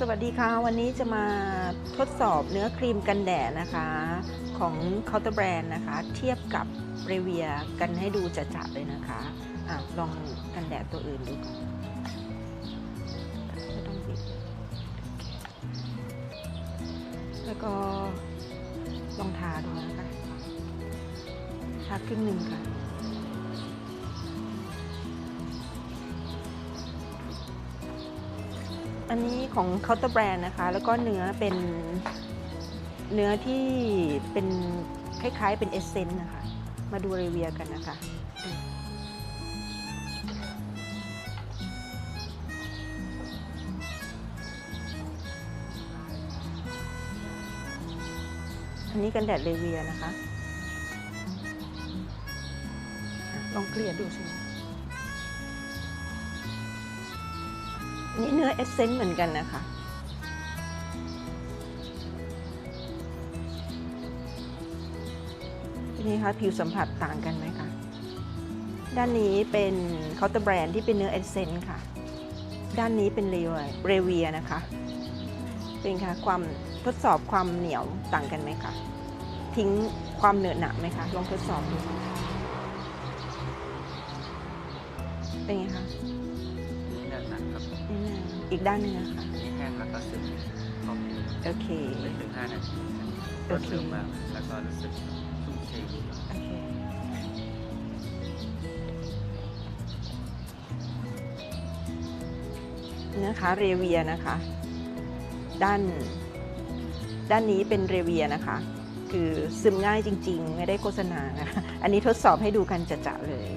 สวัสดีค่ะ วันนี้จะมาทดสอบเนื้อครีมกันแดดนะคะของ Counter Brand นะคะ เทียบกับเรเวียกันให้ดูจัดๆเลยนะคะอะลองกันแดดตัวอื่นดูก่อนไม่ต้องปิดแล้วก็ลองทาดูนะคะทาครึ่งหนึ่งค่ะ อันนี้ของ Counter Brand นะคะ แล้วก็เนื้อเป็นเนื้อที่เป็นคล้ายๆเป็นเอเซนต์นะคะ มาดูเรเวียกันนะคะอันนี้กันแดดเรเวียนะคะ ลองเกลี่ยดูสิ นี่เนื้อเอสเซนต์เหมือนกันนะคะทีนี้คะผิวสัมผัสต่างกันไหมคะด้านนี้เป็นเคาน์เตอร์แบรนด์ที่เป็นเนื้อเอสเซนต์ค่ะ ด้านนี้เป็นเรเวียเรเวียนะคะ เป็นค่ะความทดสอบความเหนียวต่างกันไหมคะทิ้งความเหนอะหนะไหมคะลองทดสอบดูเป็นไงคะ อีกด้านหนึงนะคะนี่แห้งแล้วก็ซึมเข้าผิวโอเค ไม่ถึง5นาทีโอรวดเคเร็วมากแล้วก็รู้สึกชุ่มชื้นโอเค นะคะเรเวียนะคะ ด้าน ด้านนี้เป็นเรเวียนะคะ คือซึมง่ายจริง ๆ ไม่ได้โฆษณานะคะ อันนี้ทดสอบให้ดูกันจะๆเลย